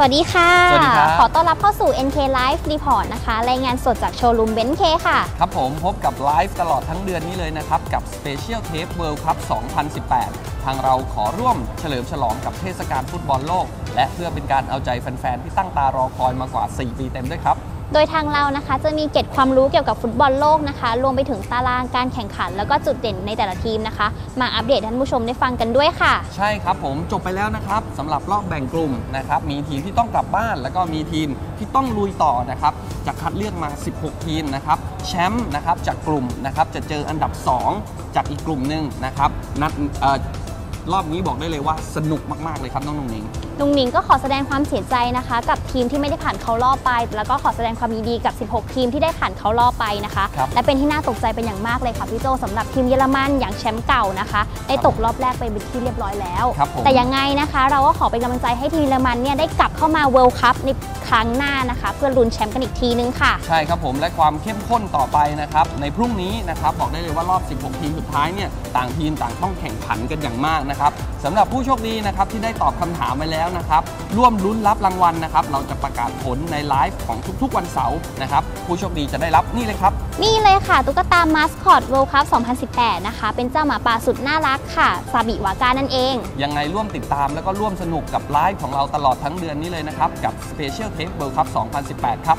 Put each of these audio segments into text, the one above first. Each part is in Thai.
วัสดีค่ะ สวัสดีครับ ขอต้อนรับเข้าสู่ NK Live Report นะคะ รายงานสดจากโชว์รูมเบนเคค่ะ ครับผมพบกับไลฟ์ตลอดทั้งเดือนนี้เลยนะครับ กับ Special Tape World Cup 2018 ทางเราขอร่วมเฉลิมฉลองกับเทศกาลฟุตบอลโลก และเพื่อเป็นการเอาใจแฟนๆ ที่ตั้งตารอคอยมากว่า 4 ปีเต็มด้วยครับ โดยทางเรานะคะจะมีเกร็ดความรู้เกี่ยวกับฟุตบอลโลกนะคะ รวมไปถึงตารางการแข่งขัน แล้วก็จุดเด่นในแต่ละทีมนะคะ มาอัปเดตท่านผู้ชมได้ฟังกันด้วยค่ะ ใช่ครับผมจบไปแล้วนะครับสำหรับรอบแบ่งกลุ่มนะครับมีทีมที่ต้องกลับบ้าน แล้วก็มีทีมที่ต้องลุยต่อนะครับจะคัดเลือกมา 16 ทีมนะครับแชมป์นะครับจากกลุ่มนะครับจะเจออันดับ 2 จากอีกกลุ่มหนึ่งนะครับนัดรอบนี้บอกได้เลยว่าสนุกมากๆเลยครับน้องนุ่งนิง ลุงหนิงก็ขอแสดงความเสียใจนะคะ กับทีมที่ไม่ได้ผ่านเข้ารอบไป แล้วก็ขอแสดงความยินดีกับ 16 ทีมที่ได้ผ่านเข้ารอบไปนะคะ ครับ และเป็นที่น่าตกใจเป็นอย่างมากเลยค่ะพี่โจสำหรับทีมเยอรมันอย่างแชมป์เก่านะคะได้ตกรอบแรกไปเป็นที่เรียบร้อยแล้ว ครับผมแต่ยังไงนะคะ เราก็ขอเป็นกำลังใจให้ทีมเยอรมันเนี่ยได้กลับเข้ามาเวิลด์คัพในครั้งหน้านะคะ เพื่อลุ้นแชมป์กันอีกทีนึงค่ะ ใช่ครับผมและความเข้มข้นต่อไปนะครับ ในพรุ่งนี้นะครับบอกได้เลยว่ารอบ 16 ทีมสุดท้ายเนี่ยต่างทีมต่างต้องแข่งขันกันอย่างมากนะครับสำหรับผู้โชคดีนะครับที่ได้ตอบคำถามไปแล้วนะครับร่วมลุ้นรับรางวัลนะครับ เราจะประกาศผลในไลฟ์ของทุกๆ วันเสาร์นะครับ ผู้โชคดีจะได้รับนี่เลยครับ นี่เลยค่ะ ตุ๊กตามาสคอตเวิลด์คัพ2018 นะคะ เป็นเจ้าหมาป่าสุดน่ารักค่ะซาบิวาก้านั่นเอง ยังไงร่วมติดตามแล้วก็ร่วมสนุกกับไลฟ์ของเราตลอดทั้งเดือนนี้เลยนะครับ กับ Special Tape World Cup 2018 ครับ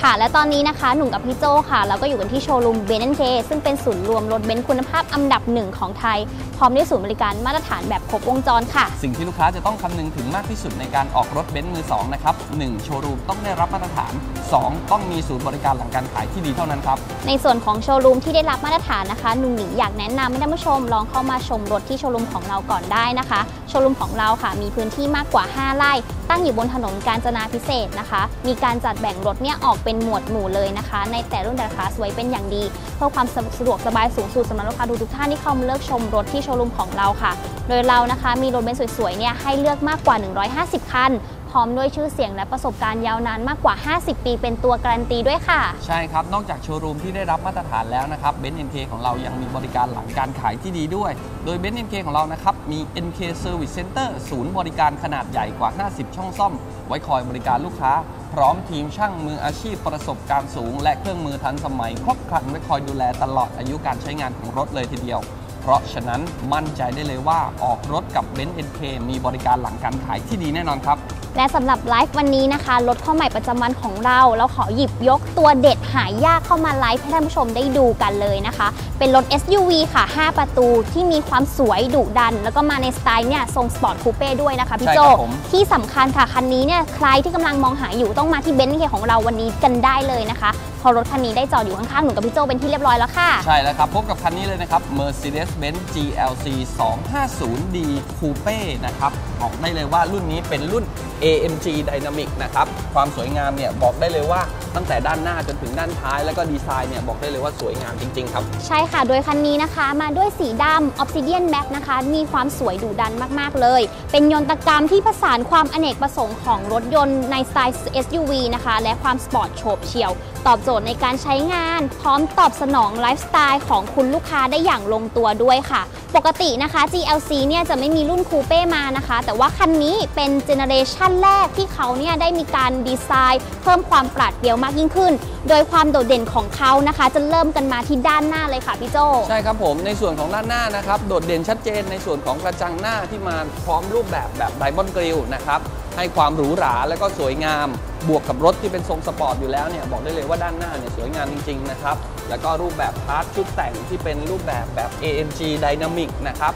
ค่ะและตอนนี้นะคะหนุ่มกับพี่โจค่ะ เราก็อยู่กันที่โชว์รูมเบนเคซึ่งเป็นศูนย์รวมรถเบนซ์คุณภาพอันดับหนึ่งของไทย พร้อมด้วยศูนย์บริการมาตรฐานแบบครบวงจรค่ะ สิ่งที่ลูกค้าจะต้องคำนึงถึงมากที่สุดในการออกรถเบนซ์มือ2นะครับ 1. โชว์รูมต้องได้รับมาตรฐาน 2. ต้องมีศูนย์บริการหลังการขายที่ดีเท่านั้นครับ ในส่วนของโชว์รูมที่ได้รับมาตรฐานนะคะหนุ่มหนิงอยากแนะนำให้ท่านผู้ชมลองเข้ามาชมรถที่โชว์รูมของเราก่อนได้นะคะ โชว์รูมของเราค่ะ มีพื้นที่มากกว่า 5 ไร่ ตั้งอยู่บนถนนกาญจนาพิเศษกนะคะ มีการจัดแบ่งรถเนี่ยออกเป็นหมวดหมู่เลยนะคะ ในแต่รุ่นแต่ละคลาสไว้เป็นอย่างดี เพื่อความสะดวกสบายสูงสุดสำหรับลูกค้าทุกท่านที่เข้ามาเลือกชมรถที่โชว์รูมของเราค่ะ โดยเรานะคะมีรถเบนซ์สวยๆเนี่ยให้เลือกมากกว่า 150 คัน พร้อมด้วยชื่อเสียงและประสบการณ์ยาวนานมากกว่า 50 ปีเป็นตัวการันตีด้วยค่ะ ใช่ครับ นอกจากโชว์รูมที่ได้รับมาตรฐานแล้วนะครับเบนซ์ NK ของเรายังมีบริการหลังการขายที่ดีด้วย โดยเบนซ์ NK ของเรานะครับมี NK Service Center ศูนย์บริการขนาดใหญ่กว่า 50 ช่องซ่อม ไว้คอยบริการลูกค้า พร้อมทีมช่างมืออาชีพประสบการณ์สูง และเครื่องมือทันสมัย ครบครันไว้คอยดูแลตลอดอายุการใช้งานของรถเลยทีเดียว เพราะฉะนั้นมั่นใจได้เลยว่าออกรถกับเบนซ์เอ็นเคมีบริการหลังการขายที่ดีแน่นอนครับ และสำหรับไลฟ์วันนี้นะคะรถเข้าใหม่ประจำวันของเราเราขอหยิบยกตัวเด็ดหายากเข้ามาไลฟ์ให้ท่านผู้ชมได้ดูกันเลยนะคะ เป็นรถ SUV ค่ะ 5 ประตูที่มีความสวยดุดัน แล้วก็มาในสไตล์เนี่ยทรงสปอร์ตคูเป้ด้วยนะคะพี่ใช่โจครับผมที่สำคัญค่ะ คันนี้เนี่ยใครที่กำลังมองหาอยู่ต้องมาที่เบนซ์เคของเราวันนี้กันได้เลยนะคะเพอรถคันนี้ได้จอดอยู่ข้างๆหนูกับพี่โจเป็นที่เรียบร้อยแล้วค่ะ ใช่แล้วครับ พบกับคันนี้เลยนะครับ Mercedes-Benz GLC 250D Coupe นะครับบอกได้เลยว่ารุ่นนี้เป็นรุ่น AMG Dynamic นะครับ ความสวยงามเนี่ยบอกได้เลยว่าตั้งแต่ด้านหน้าจนถึงด้านท้าย แล้วก็ดีไซน์เนี่ยบอกได้เลยว่าสวยงามจริง ๆ ครับ ใช่ค่ะ โดยคันนี้นะคะมาด้วยสีดำ Obsidian Black นะคะ มีความสวยดุดันมากๆเลย เป็นยนตกรรมที่ผสานความอเนกประสงค์ของรถยนต์ในสไตล์ SUV นะคะ และความสปอร์ตโฉบเฉี่ยวตอบโจทย์ในการใช้งาน พร้อมตอบสนองไลฟ์สไตล์ของคุณลูกค้าได้อย่างลงตัวด้วยค่ะ ปกตินะคะ GLC เนี่ยจะไม่มีรุ่นคูเป้มานะคะ แต่ว่าคันนี้เป็นเจเนอเรชันแรกที่เขาเนี่ยได้มีการดีไซน์ เพิ่มความปราดเปรียวมากยิ่งขึ้น โดยความโดดเด่นของเขานะคะ จะเริ่มกันมาที่ด้านหน้าเลยค่ะพี่โจใช่ครับผมในส่วนของด้านหน้านะครับโดดเด่นชัดเจนในส่วนของกระจังหน้าที่มาพร้อมรูปแบบแบบไดมอนด์กริลนะครับให้ความหรูหราและก็สวยงาม บวกกับรถที่เป็นทรงสปอร์ตอยู่แล้วเนี่ยบอกได้เลยว่าด้านหน้าเนี่ยสวยงามจริง ๆ นะครับ แล้วก็รูปแบบพาร์ทชุดแต่งที่เป็นรูปแบบแบบ AMG Dynamic นะครับ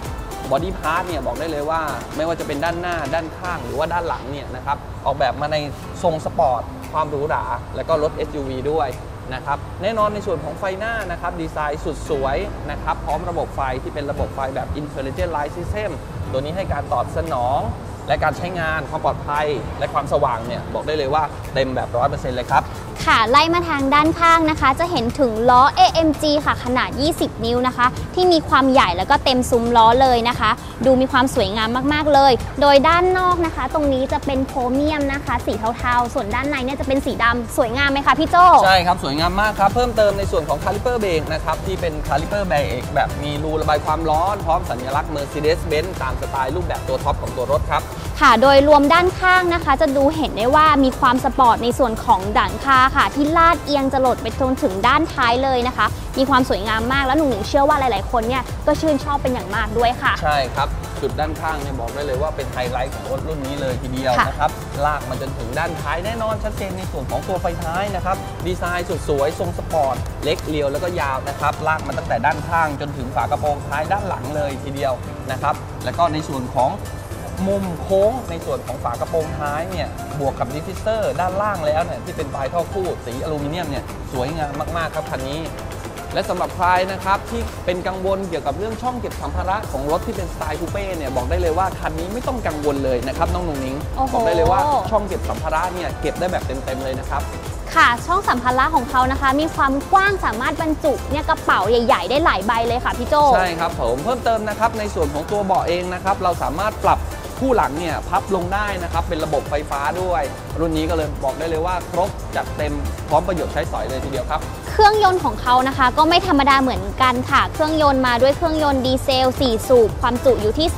บอดี้พาร์ทเนี่ยบอกได้เลยว่าไม่ว่าจะเป็นด้านหน้าด้านข้างหรือว่าด้านหลังเนี่ยนะครับออกแบบมาในทรงสปอร์ตความหรูหรา และก็รถ SUV ด้วยนะครับแน่นอนในส่วนของไฟหน้านะครับดีไซน์สุดสวยนะครับพร้อมระบบไฟที่เป็นระบบไฟแบบ Intelligent Light System ตัวนี้ให้การตอบสนอง และการใช้งานความปลอดภัย และความสว่างเนี่ยบอกได้เลยว่าเต็มแบบ 100%เลยครับ ค่ะ ไล่มาทางด้านข้างนะคะ จะเห็นถึงล้อ AMG ค่ะ ขนาด 20 นิ้วนะคะ ที่มีความใหญ่แล้วก็เต็มซุ้มล้อเลยนะคะ ดูมีความสวยงามมากๆเลย โดยด้านนอกนะคะ ตรงนี้จะเป็นโครเมียมนะคะ สีเทาๆ ส่วนด้านในเนี่ยจะเป็นสีดำสวยงามไหมคะพี่โจใช่ครับ สวยงามมากครับ เพิ่มเติมในส่วนของคาลิเปอร์เบรกนะครับที่เป็นคาลิเปอร์เบรกแบบมีรูระบายความร้อนพร้อมสัญลักษณ์ Mercedes-Benz ตามสไตล์รูปแบบตัวท็อปของตัวรถครับค่ะโดยรวมด้านข้างนะคะ จะดูเห็นได้ว่ามีความสปอร์ตในส่วนของด่านคาค่ะ ที่ลาดเอียงจะหลดไปจนถึงด้านท้ายเลยนะคะ มีความสวยงามมากแล้วหนุ่งๆเชื่อว่าหลาย ๆ คนเนี่ยก็ชื่นชอบเป็นอย่างมากด้วยค่ะ ใช่ครับ จุดด้านข้างเนี่ยบอกได้เลยว่าเป็นไฮไลท์ของรถรุ่นนี้เลยทีเดียวค่ะนะครับ ลากมาจนถึงด้านท้ายแน่นอนชัดเจนในส่วนของตัวไฟท้ายนะครับ ดีไซน์สุดสวยทรงสปอร์ต เล็กเรียวแล้วก็ยาวนะครับ ลากมาตั้งแต่ด้านข้างจนถึงฝากระโปรงท้ายด้านหลังเลยทีเดียวนะครับ แล้วก็ในส่วนของ มุมโค้งในส่วนของฝากระโปรงท้ายเนี่ยบวกกับดิฟฟิเซอร์ด้านล่างแล้วเนี่ยที่เป็นปลายท่อคู่สีอลูมิเนียมเนี่ยสวยงามมาก ๆ ครับคันนี้ และสำหรับใครนะครับที่เป็นกังวลเกี่ยวกับเรื่องช่องเก็บสัมภาระของรถที่เป็นสไตล์คูเป้เนี่ยบอกได้เลยว่าคันนี้ไม่ต้องกังวลเลยนะครับน้องหนุ่งนิ้งโอ้โหบอกได้เลยว่าช่องเก็บสัมภาระเนี่ยเก็บได้แบบเต็มๆเลยนะครับค่ะช่องสัมภาระของเขานะคะ มีความกว้างสามารถบรรจุเนี่ยกระเป๋าใหญ่ ๆ ได้หลายใบเลยค่ะพี่โจใช่ครับผมเพิ่มเติมนะครับในส่วนของตัวเบาะเองนะครับเราสามารถปรับ คู่หลังเนี่ยพับลงได้นะครับเป็นระบบไฟฟ้าด้วย รุ่นนี้ก็เลยบอกได้เลยว่าครบจัดเต็มพร้อมประโยชน์ใช้สอยเลยทีเดียวครับ เครื่องยนต์ของเขานะคะ ก็ไม่ธรรมดาเหมือนกันค่ะ เครื่องยนต์มาด้วยเครื่องยนต์ดีเซล 4 สูบ ความจุอยู่ที่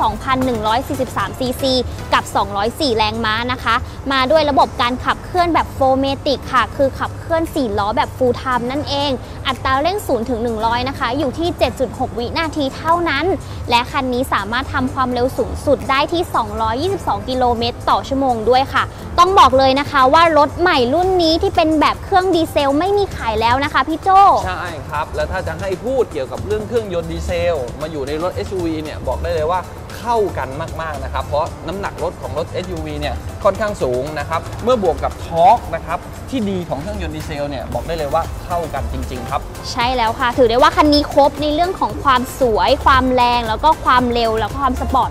2,143 ซีซี กับ 204 แรงม้านะคะ มาด้วยระบบการขับเคลื่อนแบบโฟเมติกค่ะ คือขับเคลื่อน 4 ล้อแบบฟูลไทม์นั่นเอง อัตราเร่ง0ถึง100 นะคะ อยู่ที่ 7.6 วินาทีเท่านั้น และคันนี้สามารถทำความเร็วสูงสุดได้ที่222 กิโลเมตรต่อชั่วโมงด้วยค่ะ ต้องบอกเลยนะคะว่ารถใหม่รุ่นนี้ที่เป็นแบบเครื่องดีเซลไม่มีขายแล้วนะคะพี่โจใช่ครับ แล้วถ้าจะให้พูดเกี่ยวกับเรื่องเครื่องยนต์ดีเซล มาอยู่ในรถ SUV เนี่ยบอกได้เลยว่า เข้ากันมากๆนะครับ เพราะน้ำหนักรถของรถ SUV เนี่ยค่อนข้างสูงนะครับ เมื่อบวกกับทอร์กนะครับที่ดีของเครื่องยนต์ดีเซลเนี่ยบอกได้เลยว่าเข้ากันจริง ๆ ครับ ใช่แล้วค่ะ ถือได้ว่าคันนี้ครบในเรื่องของความสวย ความแรง แล้วก็ความเร็ว แล้วก็ความสปอร์ต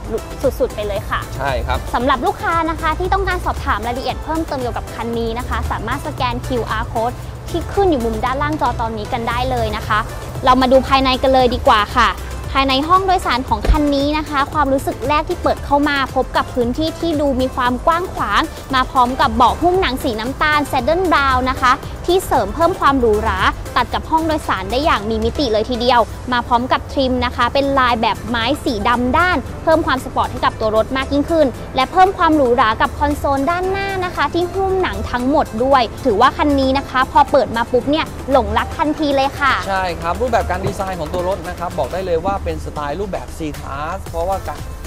สุดๆ ไปเลยค่ะ ใช่ครับสำหรับลูกค้านะคะที่ต้องการสอบถามรายละเอียดเพิ่มเติมเกี่ยวกับคันนี้นะคะ สามารถสแกน QR code ที่ขึ้นอยู่มุมด้านล่างจอตอนนี้กันได้เลยนะคะ เรามาดูภายในกันเลยดีกว่าค่ะ ภายในห้องโดยสารของคันนี้นะคะ ความรู้สึกแรกที่เปิดเข้ามาพบกับพื้นที่ที่ดูมีความกว้างขวาง มาพร้อมกับเบาะหุ้มหนังสีน้ำตาลเซดเดิลบราวนะคะที่เสริมเพิ่มความหรูหราตัดกับห้องโดยสารได้อย่างมีมิติเลยทีเดียว มาพร้อมกับทริมนะคะ เป็นลายแบบไม้สีดำด้าน เพิ่มความสปอร์ตให้กับตัวรถมากยิ่งขึ้น และเพิ่มความหรูหรากับคอนโซลด้านหน้านะคะ ที่หุ้มหนังทั้งหมดด้วย ถือว่าคันนี้นะคะ พอเปิดมาปุ๊บเนี่ยหลงรักทันทีเลยค่ะ ใช่ครับรูปแบบการดีไซน์ของตัวรถนะครับบอกได้เลยว่าเป็นสไตล์รูปแบบ C Class เพราะว่า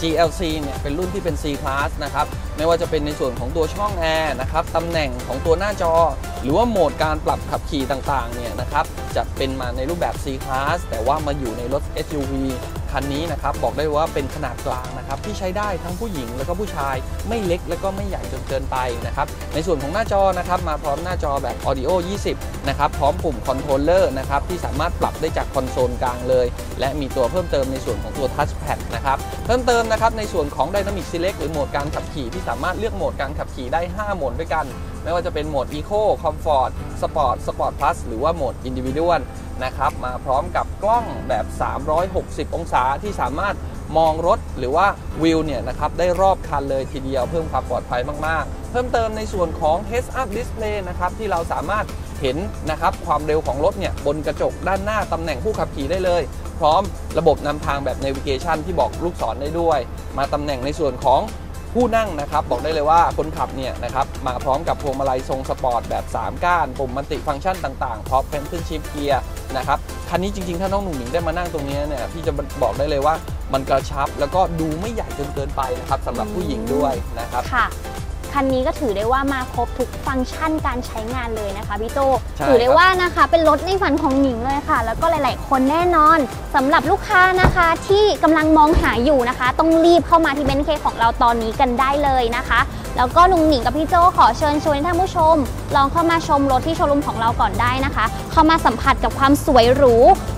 GLC เนี่ยเป็นรุ่นที่เป็น C Class นะครับไม่ว่าจะเป็นในส่วนของตัวช่องแอร์นะครับตำแหน่งของตัวหน้าจอ หรือว่าโหมดการปรับขับขี่ต่างๆเนี่ยนะครับจะเป็นมาในรูปแบบ C Class แต่ว่ามาอยู่ในรถ SUV คันนี้นะครับบอกได้ว่าเป็นขนาดกลางนะครับที่ใช้ได้ทั้งผู้หญิงแล้วก็ผู้ชายไม่เล็กแล้วก็ไม่ใหญ่จนเกินไปนะครับในส่วนของหน้าจอนะครับมาพร้อมหน้าจอแบบ Audio 20นะครับพร้อมปุ่มคอนโทรลเลอร์นะครับที่สามารถปรับได้จากคอนโซลกลางเลย และมีตัวเพิ่มเติมในส่วนของตัว Touch Pad นะครับเพิ่มเติมนะครับในส่วนของ Dynamic Select หรือโหมดการขับขี่ที่สามารถเลือกโหมดการขับขี่ได้ 5 โหมดด้วยกัน ไม่ว่าจะเป็นโหมด Eco Comfort Sport Sport Plus หรือว่าโหมด Individual นะครับ มาพร้อมกับกล้องแบบ 360 องศาที่สามารถมองรถหรือว่าวิวเนี่ยนะครับได้รอบคันเลยทีเดียวเพิ่มความปลอดภัยมาก ๆ เพิ่มเติมในส่วนของ Heads Up Display นะครับที่เราสามารถเห็นนะครับความเร็วของรถเนี่ยบนกระจกด้านหน้าตำแหน่งผู้ขับขี่ได้เลย พร้อมระบบนำทางแบบ Navigation ที่บอกลูกศรได้ด้วย มาตำแหน่งในส่วนของ ผู้นั่งนะครับบอกได้เลยว่าคนขับเนี่ยนะครับมาพร้อมกับพวงมาลัยทรงสปอร์ตแบบ 3 ก้านปุ่มมัลติฟังก์ชันต่างๆพร้อมเพนขึ้นชิปเกียร์นะครับคันนี้จริงๆ ถ้าน้องหนุ่มหนิงได้มานั่งตรงนี้เนี่ยพี่จะบอกได้เลยว่ามันกระชับแล้วก็ดูไม่ใหญ่จนเกินไปนะครับสำหรับผู้หญิงด้วยนะครับค่ะ คันนี้ก็ถือได้ว่ามาครบทุกฟังก์ชันการใช้งานเลยนะคะพี่โจใช่ถือได้ครับว่านะคะ เป็นรถในฝันของหญิงเลยค่ะ แล้วก็หลาย ๆ คนแน่นอนสำหรับลูกค้านะคะที่กำลังมองหาอยู่นะคะ ต้องรีบเข้ามาที่เบนเคของเราตอนนี้กันได้เลยนะคะ แล้วก็ลุงหนิงกับพี่โจขอเชิญชวนท่านผู้ชม ลองเข้ามาชมรถที่โชว์รูมของเราก่อนได้นะคะ เข้ามาสัมผัสกับความสวยหรู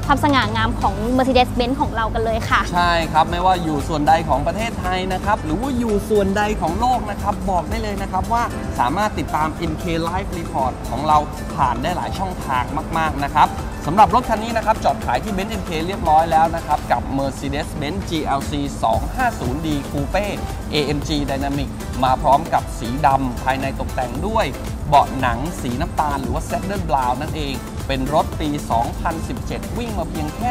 ความสง่างามของ Mercedes-Benz ของเรากันเลยค่ะ ใช่ครับ ไม่ว่าอยู่ส่วนใดของประเทศไทยนะครับ หรือว่าอยู่ส่วนใดของโลกนะครับ บอกได้เลยนะครับว่าสามารถติดตาม NK Live Report ของเราผ่านได้หลายช่องทางมาก ๆ นะครับสำหรับรถคันนี้นะครับ จอดขายที่ Benz NK เรียบร้อยแล้วนะครับ กับ Mercedes-Benz GLC 250D Coupe AMG Dynamic มาพร้อมกับสีดำภายในตกแต่งด้วย เบาะหนังสีน้ำตาลหรือว่า s ซ t เดิลบลาวนั่นเอง เป็นรถปี 2017 วิ่งมาเพียงแค่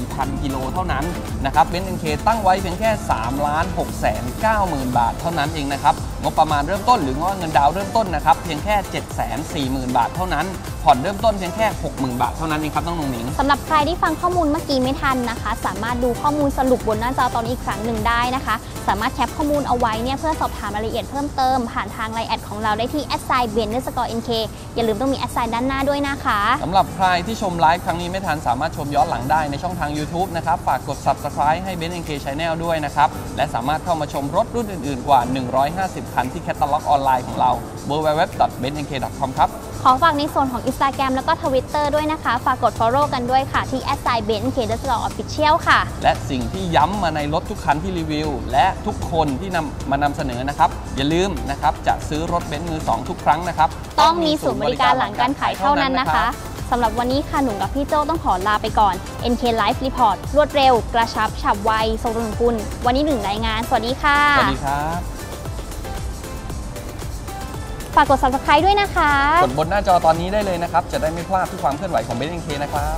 14,000 กิโลเท่านั้นนะครับเบนซ์เอ็นเคตั้งไว้เพียงแค่3ล้าน6แสน9หมื่นบาทเท่านั้นเองนะครับ งบประมาณเริ่มต้นหรือว่าเงินดาวน์เริ่มต้นนะครับเพียงแค่ 7 4 0 0 0 0 บาทเท่านั้น ผ่อนเริ่มต้นเพียงแค่ 60,000 บาทเท่านั้นเองครับน้องหนุ่งหนิงสำหรับใครที่ฟังข้อมูลเมื่อกี้ไม่ทันนะคะ สามารถดูข้อมูลสรุปบนหน้าจอตอนนี้อีกครั้งหนึ่งได้นะคะ สามารถแคปข้อมูลเอาไว้เนี่ยเพื่อสอบถามรายละเอียดเพิ่มเติม ผ่านทางไลน์แอดของเราได้ที่ a d s i g n b e n s c o r e nk อย่าลืมต้องมี a d s i g n ด้านหน้าด้วยนะคะสำหรับใครที่ชมไลฟ์ครั้งนี้ไม่ทันสามารถชมย้อนหลังได้ในช่องทาง YouTube นะครับฝากกด Subscribe ให้ b e n NK Channel ด้วยนะครับและสามารถเข้ามาชมรถรุ่นอื่นๆกว่า 150คันที่แคตตาล็อกออนไลน์ของเรา www.bennk.com ครับ ขอฝากในส่วนของ Instagram แล้วก็ Twitter ด้วยนะคะ ฝากกด follow กันด้วยค่ะ ที่ a d s i g n b e n k d o official ค่ะ และสิ่งที่ย้ำมาในรถทุกคันที่รีวิว และทุกคนที่นำมานำเสนอนะครับ อย่าลืมนะครับ จะซื้อรถเบนซ์มือ 2 ทุกครั้งนะครับ ต้องมีศูนย์บริการหลังการขายเท่านั้นนะคะสำหรับวันนี้ค่ะหนุ่มกับพี่โจ้ต้องขอลาไปก่อน NK Live Report รวดเร็ว กระชับ ฉับไวทรงรุนกุล วันนี้หนึ่งรายงาน สวัสดีค่ะ สวัสดีครับ ฝากกด subscribe ด้วยนะคะ กดบนหน้าจอตอนนี้ได้เลยนะครับ จะได้ไม่พลาดทุกความเคลื่อนไหวของเบนซ์เนะครับ